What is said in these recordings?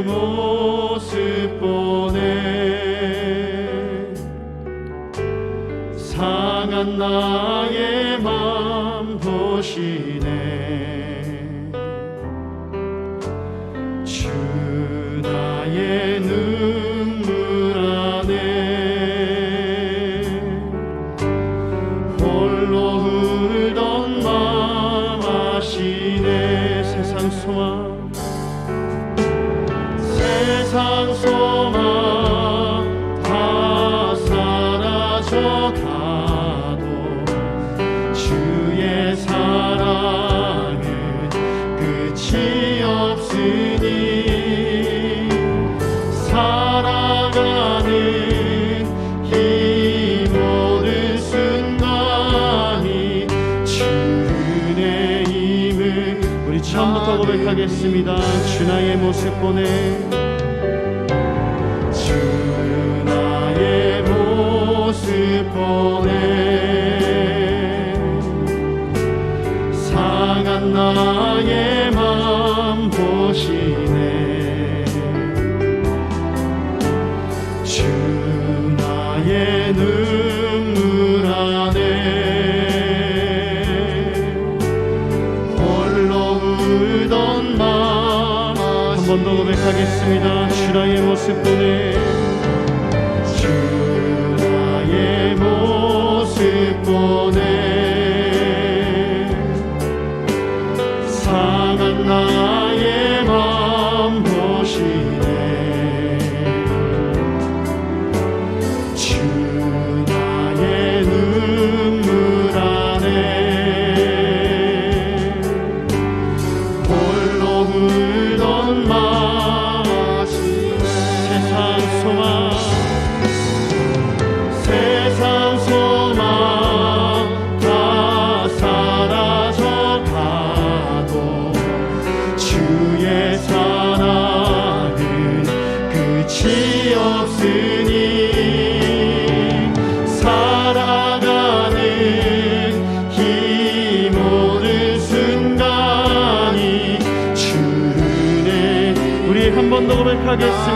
모습 보내. 상한 나의 맘 보시 믿습니다. 주나의 모습 보내 고백하겠습니다. 주라의 모습 보내 주라의 모습 보내 생각했어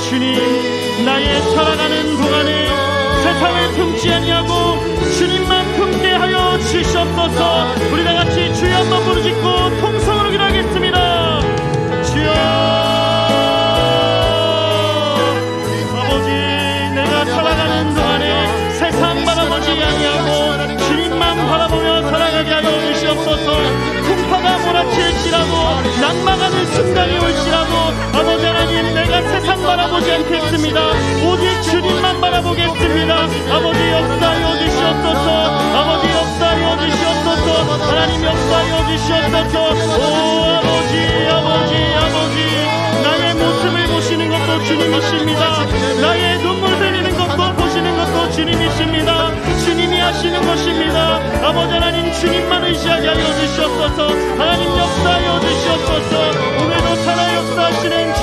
주님 나의 살아가는 동안에 세상을 품지 아니하고 주님만 품게 하여 주시옵소서. 우리 다 같이 주여 한번 부르짖고 통성으로 기도하겠습니다. 주여 아버지 내가 살아가는 동안에 세상 바라보지 아니하고 주님만 바라보며 살아가게 하여 주시옵소서. 풍파가 몰아칠지라도 낙망하는 순간이 올지라도 아버지 바라보지 않겠습니다. 오직 주님만 바라보겠습니다. 아버지 역사하여 주시옵소서. 아버지 역사하여 주시옵소서. 하나님 역사하여 주시옵소서. 오 아버지 아버지 아버지. 나의 모습을 보시는 것도 주님이십니다. 나의 눈물 흘리는 것도 보시는 것도 주님이십니다. 주님이 하시는 것입니다. 아버지 하나님 주님만 의지하게 하여 주시옵소서. 하나님 역사하여 주시옵소서. 오늘도 살아 역사하시는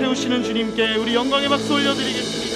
채우시는 주님께 우리 영광의 박수 올려드리겠습니다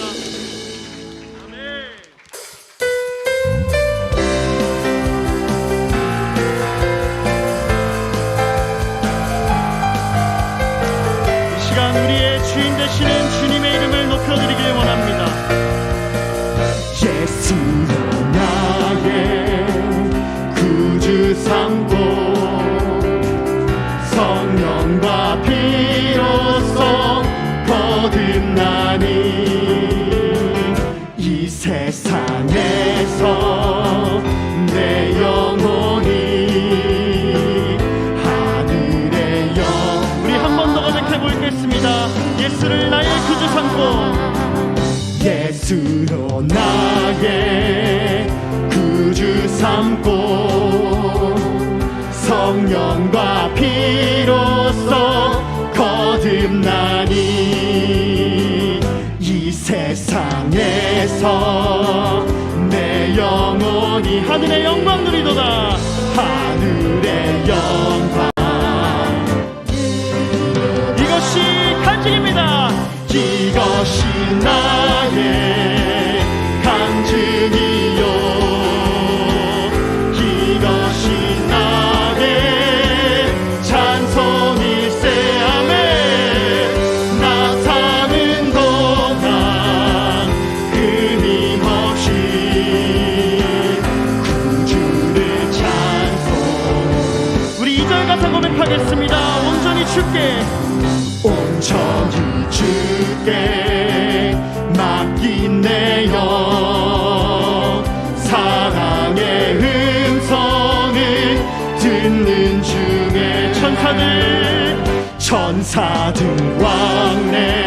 삼고 성령과 피로써 거듭나니 이 세상에서 내 영혼이 하늘의 영광 누리도다. 하늘의 영광 천사들 왕래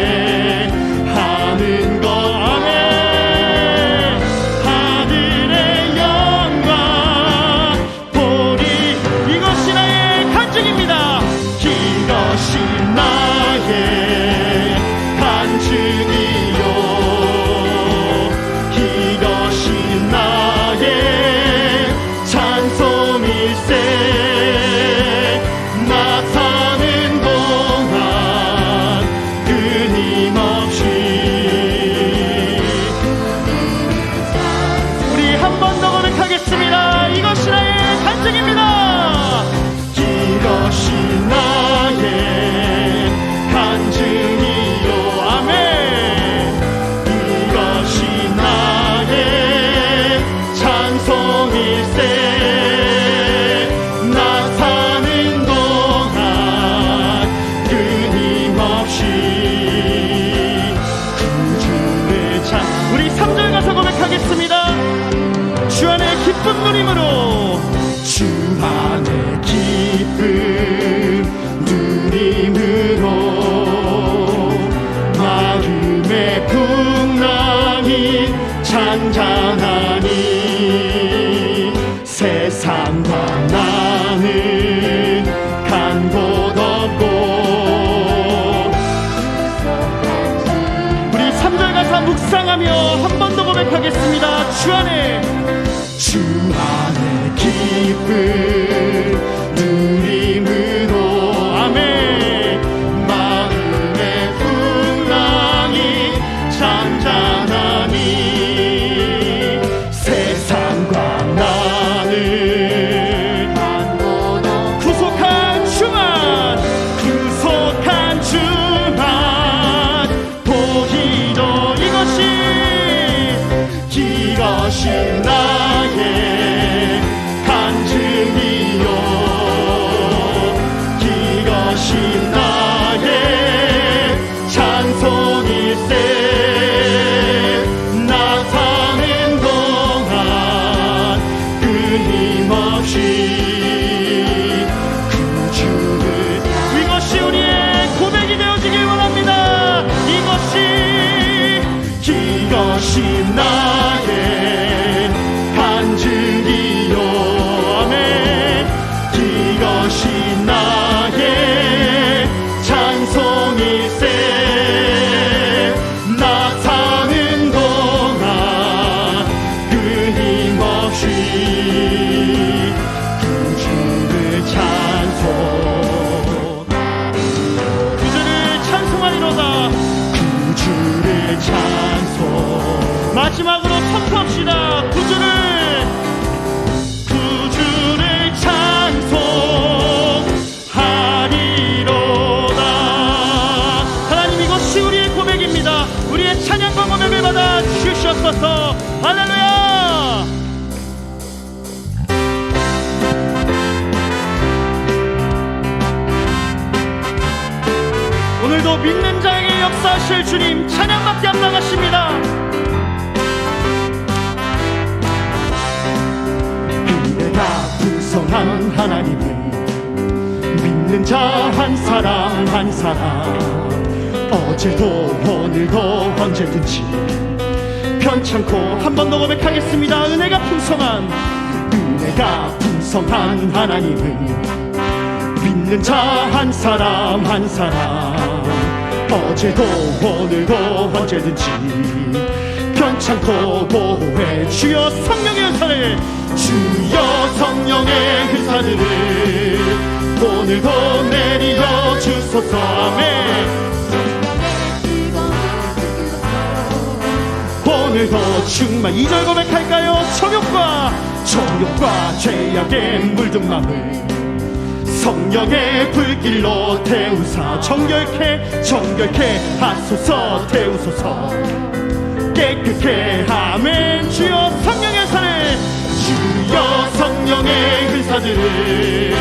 묵상하며 한 번 더 고백하겠습니다. 주 안에. 주 안에 기쁜 이 풍성한 하나님을 믿는 자 한 사람 한 사람. 어제도 오늘도 언제든지 편찮고 한 번 더 고백하겠습니다. 은혜가 풍성한 은혜가 풍성한 하나님을 믿는 자 한 사람 한 사람. 어제도 오늘도 언제든지 편찮고 보호해 주여 성령의 은사를. 주여 성령의 은사들을 오늘도 내리어 주소서. 아멘. 오늘도 충만 이절 고백할까요? 정욕과 정욕과 죄악에 물든 맘을 성령의 불길로 태우사 정결케 정결케 하소서 태우소서 깨끗해 아멘 주여 성령의 산을 주여 성령의 은사들을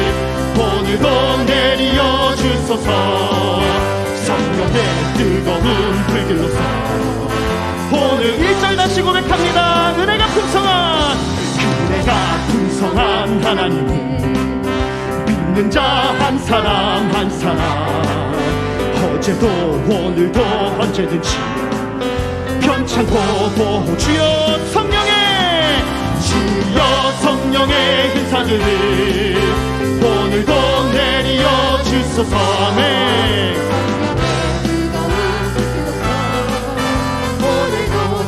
오늘도 내리어 주소서. 성령의 뜨거운 불길로서 오늘 1절 다시 고백합니다. 은혜가 풍성한 은혜가 풍성한 하나님을 믿는 자 한 사람 한 사람. 어제도 오늘도 언제든지 편찮고 보호 주여 성령의 주여 성령의 은사들을 오늘도 내리어 주소서. 아멘.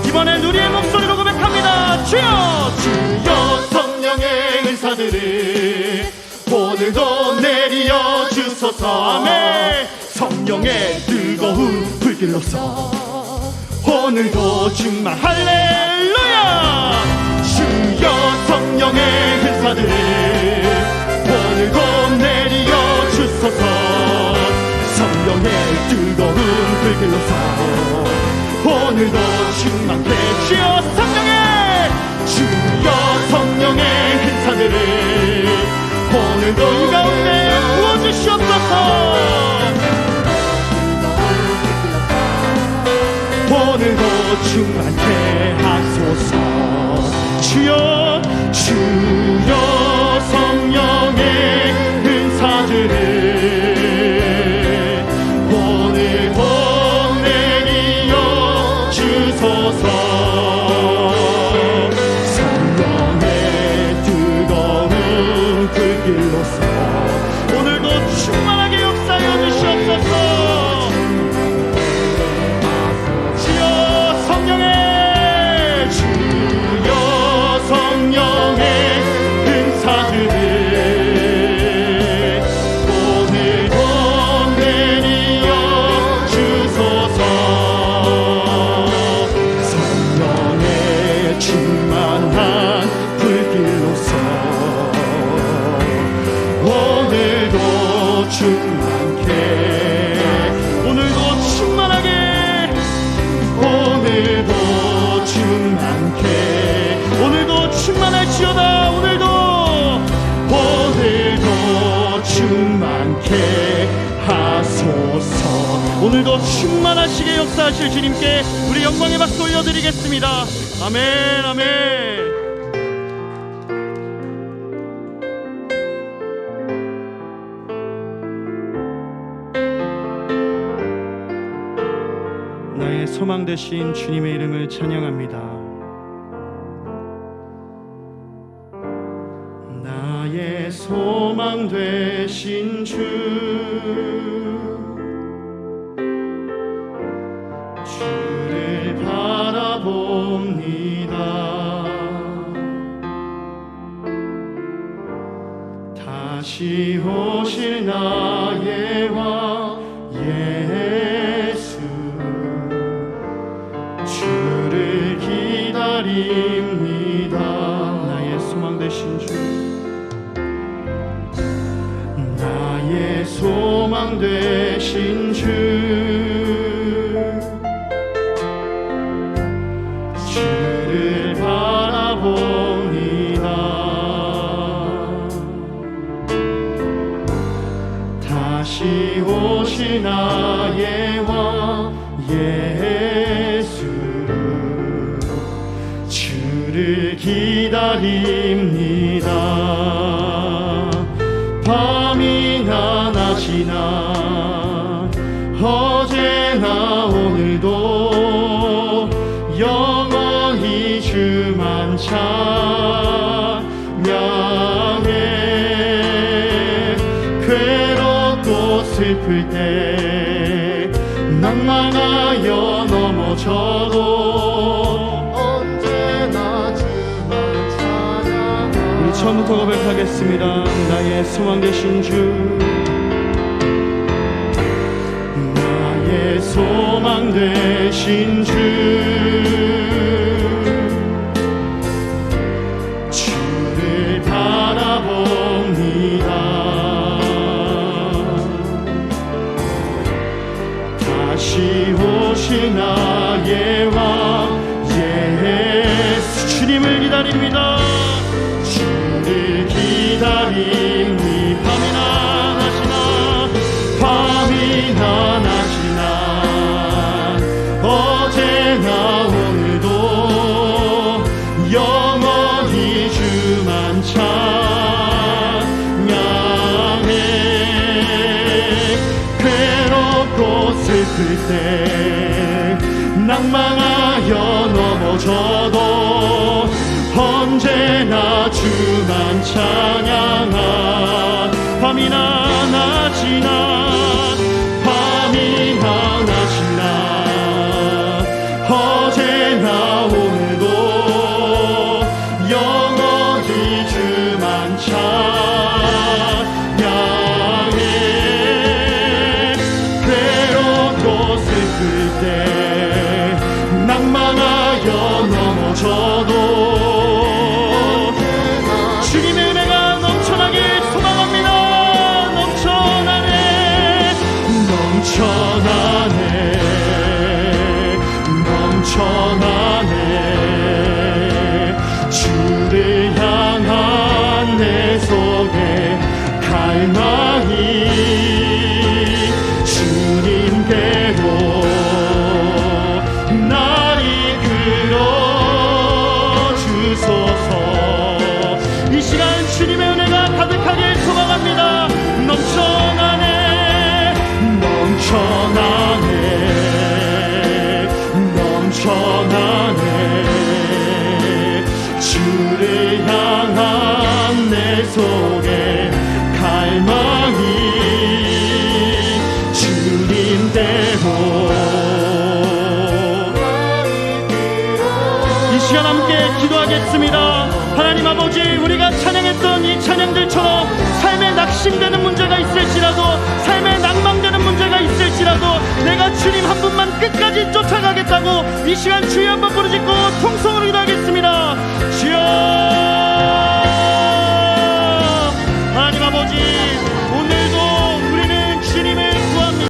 이번엔 우리의 목소리로 고백합니다. 주여 주여 성령의 은사들을 오늘도 내리어 주소서. 아멘. 성령의 뜨거운 불길로서 오늘도 충만 할렐루야. 주여 성령의 은사들을 오늘도 내리어 주소서. 성령의 뜨거운 불길로서 오늘도 충만해 주여 성령의. 주여 성령 성령의 행사들을 오늘도 길로서 오늘도 충만하게 충만할지어다. 오늘도 오늘도 충만케 하소서. 오늘도 충만하시게 역사하실 주님께 우리 영광의 박수 올려드리겠습니다. 아멘 아멘. 나의 소망 되신 주님의 이름을 찬양합니다. 소망 되신 주 주를 바라봅니다. 다시 오실 나 나의 왕 예수. 주를 기다립니다. 밤이나 낮이나 어제나 오늘도 영원히 주만 찬양해. 괴롭고 슬플 때 넘어져도 언제나 주만 찬양하 우리 처음부터 고백하겠습니다. 나의 소망 되신 주. 나의 소망 되신 주 낭망하여 넘어져도 언제나 주만 찬양하 밤이나 넘쳐나네 주를 향한 내 속에 갈망이 주님대로 이 시간 함께 기도하겠습니다. 하나님 아버지, 우리가 찬양했던 이 찬양들처럼 삶에 낙심되는 문제가 있을지라도, 내가 주님 한 분만 끝까지 쫓아가겠다고 이 시간 주여 한번 부르짖고 통성으로 기도하겠습니다. 주여!